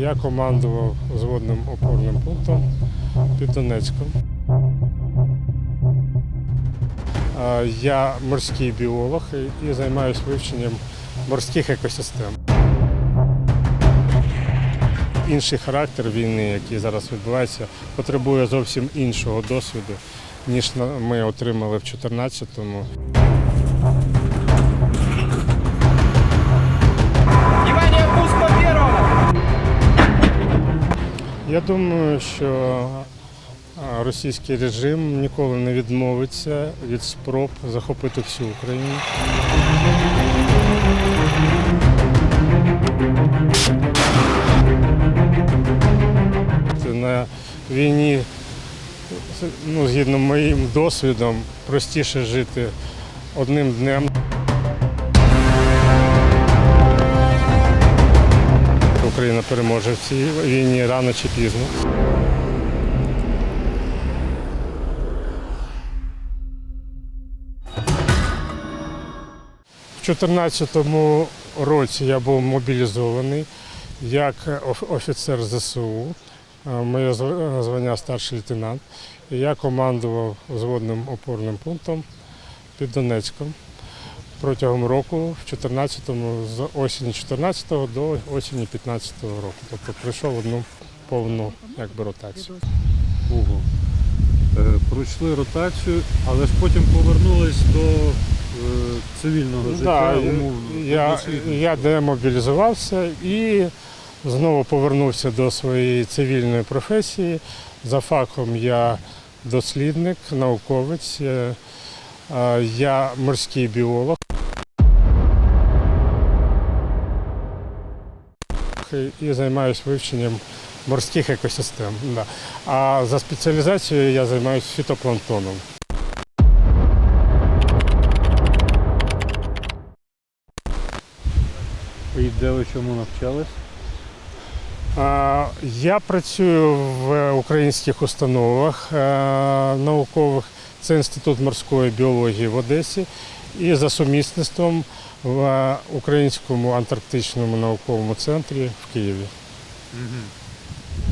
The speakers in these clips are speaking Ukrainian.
Я командував зводним опорним пунктом під Донецьком. Я морський біолог і займаюся вивченням морських екосистем. Інший характер війни, який зараз відбувається, потребує зовсім іншого досвіду, ніж ми отримали в 2014-му. Я думаю, що російський режим ніколи не відмовиться від спроб захопити всю Україну. На війні, ну, згідно моїм досвідом, простіше жити одним днем. Україна переможе в цій війні рано чи пізно. У 2014 році я був мобілізований як офіцер ЗСУ. Е, Моє звання старший лейтенант. Я командував зводним опорним пунктом під Донецьком протягом року, в 14-му, з осені 14-го до осені 15-го року. Тобто пройшов одну повну якби, ротацію. Ого. Е, Пройшли ротацію, але ж потім повернулись до е, цивільного життя. Да, я, я демобілізувався і знову повернувся до своєї цивільної професії. За фахом я дослідник, науковець, е, я морський біолог. І займаюся вивченням морських екосистем. Да. А за спеціалізацією я займаюся фітопланктоном. І де ви чому навчались? Я працюю в українських установах е, наукових. Це Інститут морської біології в Одесі і за сумісництвом в Українському антарктичному науковому центрі в Києві.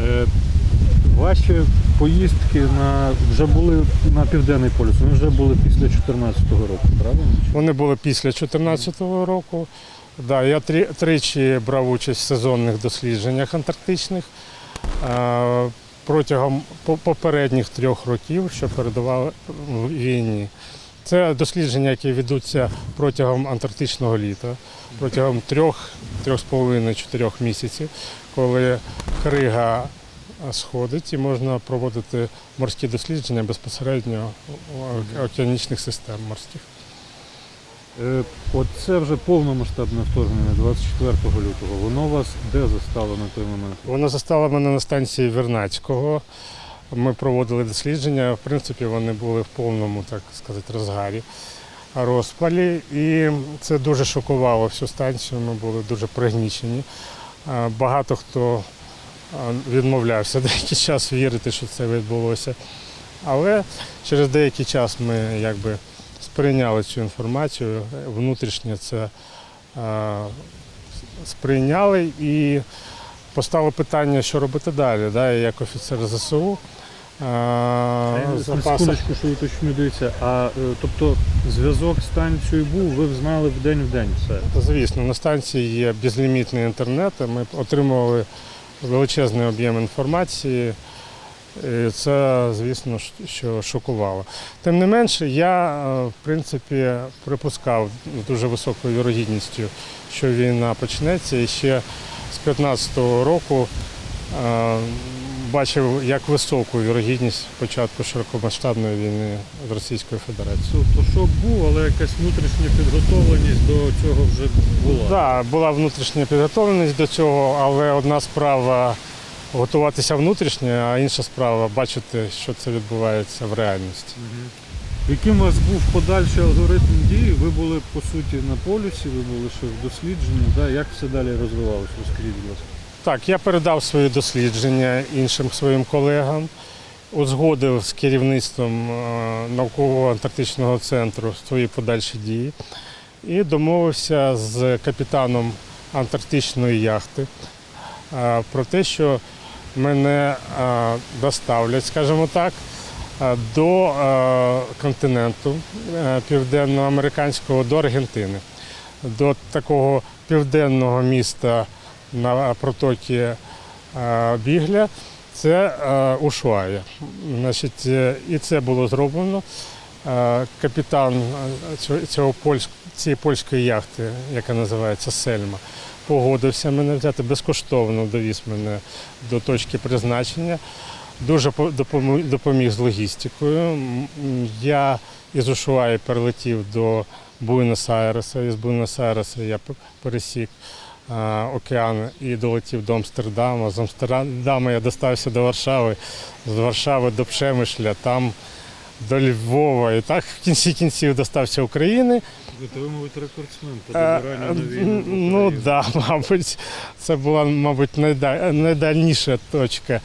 Е, Ваші поїздки на вже були на південний полюс. Вони вже були після 2014 року, правильно? Вони були після 2014 року. Да, я три- тричі брав участь в сезонних дослідженнях антарктичних е, протягом попередніх трьох років, що передували війні. Це дослідження, які ведуться протягом антарктичного літа, протягом трьох, трьох з половиною чотирьох місяців, коли крига сходить і можна проводити морські дослідження безпосередньо океанічних систем морських. Е, От це вже повномасштабне вторгнення 24 лютого. Воно вас де застало на той момент? Вона застала мене на станції Вернацького. Ми проводили дослідження. В принципі, вони були в повному, так сказати, розгарі розпалі. І це дуже шокувало всю станцію. Ми були дуже пригнічені. Багато хто відмовлявся деякий час вірити, що це відбулося. Але через деякий час ми якби сприйняли цю інформацію. Внутрішнє це сприйняли і постало питання, що робити далі. Да? Як офіцер ЗСУ. Е, Секундочку, що уточню, дивіться. А е, тобто зв'язок з станцією був, ви знали в день в день все. Звісно, на станції є безлімітний інтернет. Ми отримували величезний об'єм інформації. І це, звісно, що шокувало. Тим не менше, я, е, в принципі, припускав з дуже високою вірогідністю, що війна почнеться. І ще з 15-го року е, бачив як високу вірогідність початку широкомасштабної війни з Російською Федерацією. Тобто шок був, але якась внутрішня підготовленість до цього вже була. Так, да, була внутрішня підготовленість до цього, але одна справа готуватися внутрішньо, а інша справа бачити, що це відбувається в реальності. Мгм. Яким у вас був подальший алгоритм дії? Ви були по суті на полюсі, ви були ще в дослідженні. Да? Як все далі розвивалося? Розкажіть, будь ласка. Так, я передав свої дослідження іншим своїм колегам, узгодив з керівництвом е, наукового антарктичного центру свої подальші дії і домовився з капітаном антарктичної яхти е, про те, що мене е, доставлять, скажімо так, до континенту південноамериканського, до Аргентини, до такого південного міста на протокі е, Бігля. Це е, Ушуая. Значить, е, і це було зроблено. Капітан цього, цієї польської яхти, яка називається Сельма, погодився мене взяти безкоштовно довіз мене до точки призначення. Дуже допоміг з логістикою. Я із Ушуаї перелетів до Буенос-Айреса. Із Буенос-Айреса я пересік океан і долетів до Амстердама. З Амстердама я достався до Варшави, з Варшави до Пшемишля, там до Львова. І так в кінці кінців достався України. Ви, ви мабуть, рекордсмен по Е, добиранню війну. Ну так, да, мабуть, це була, мабуть, найда- найдальніша точка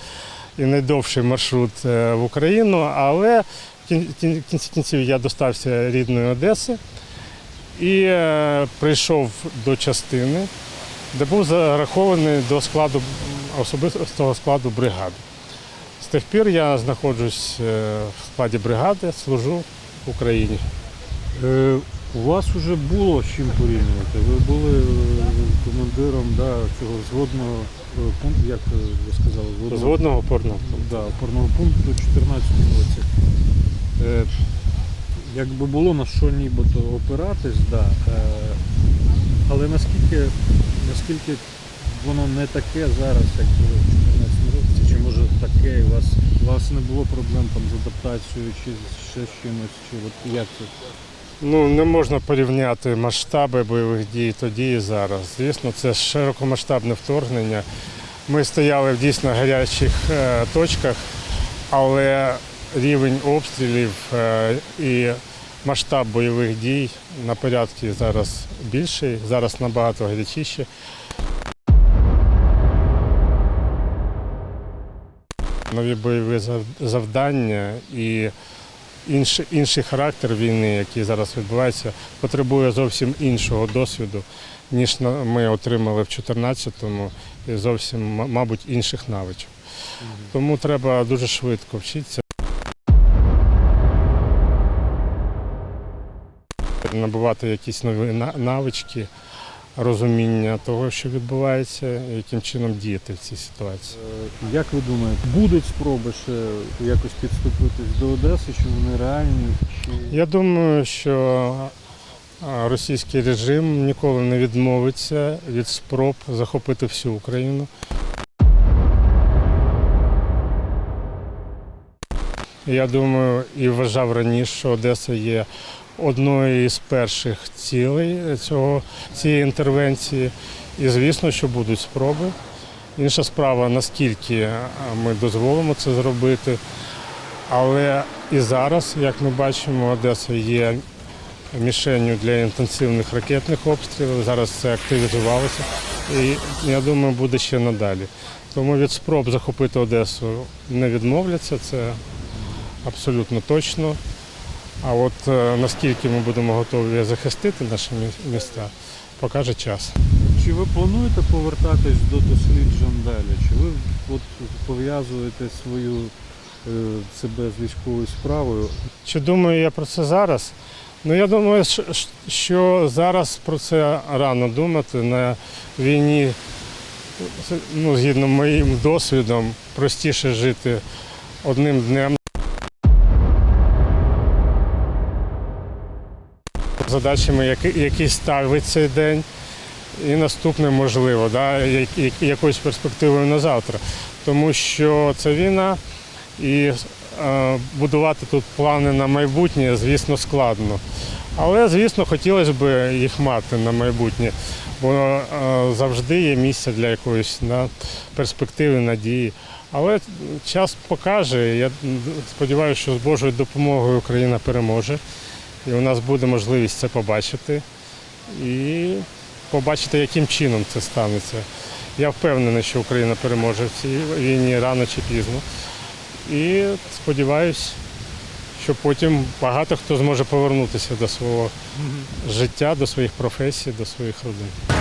і найдовший маршрут е, в Україну, але в кін- кін- в кінці кінців я достався рідної Одеси і е, прийшов до частини, де був зарахований до складу особистого складу бригади. З тих пір я знаходжусь е, в складі бригади, служу в Україні. Е, у вас вже було з чим порівнювати. Ви були е, командиром да, цього зводного е, пункту, як ви сказали, зводного, Зводного опорного. да, опорного пункту у 2014 році. Е, якби було на що нібито опиратись, да, е, але наскільки, наскільки воно не таке зараз, як було в 2014 році, чи може таке, і у вас, у вас не було проблем там з адаптацією, чи ще з чимось, чи от як це? Ну, не можна порівняти масштаби бойових дій тоді і зараз. Звісно, це широкомасштабне вторгнення. Ми стояли в дійсно гарячих е, точках, але рівень обстрілів е, і масштаб бойових дій на порядки зараз більший, зараз набагато гарячіше. Нові бойові завдання і інший, інший характер війни, який зараз відбувається, потребує зовсім іншого досвіду, ніж ми отримали в 2014-му, і зовсім, мабуть, інших навичок. Тому треба дуже швидко вчитися. Набувати якісь нові навички, розуміння того, що відбувається, і яким чином діяти в цій ситуації. Е, Як ви думаєте, будуть спроби ще якось підступитись до Одеси, чи вони реальні? Чи... Я думаю, що російський режим ніколи не відмовиться від спроб захопити всю Україну. Я думаю і вважав раніше, що Одеса є одною із перших цілей цього, цієї інтервенції. І звісно, що будуть спроби. Інша справа, наскільки ми дозволимо це зробити. Але і зараз, як ми бачимо, Одеса є мішенню для інтенсивних ракетних обстрілів. Зараз це активізувалося. І я думаю, буде ще надалі. Тому від спроб захопити Одесу не відмовляться, це абсолютно точно. А от е, наскільки ми будемо готові захистити наші міста, покаже час. Чи ви плануєте повертатись до досліджень далі? Чи ви от пов'язуєте свою е, себе з військовою справою? Чи думаю я про це зараз? Ну я думаю, що- що зараз про це рано думати. На війні, ну, згідно моїм досвідом, простіше жити одним днем. Задачами, які, ставить цей день, і наступне можливо, да, якоюсь перспективою на завтра. Тому що це війна, і е, будувати тут плани на майбутнє, звісно, складно. Але, звісно, хотілося б їх мати на майбутнє, бо е, завжди є місце для якоїсь да, перспективи, надії. Але час покаже. Я сподіваюся, що з Божою допомогою Україна переможе. І у нас буде можливість це побачити і побачити, яким чином це станеться. Я впевнений, що Україна переможе в цій війні рано чи пізно. І сподіваюся, що потім багато хто зможе повернутися до свого життя, до своїх професій, до своїх родин.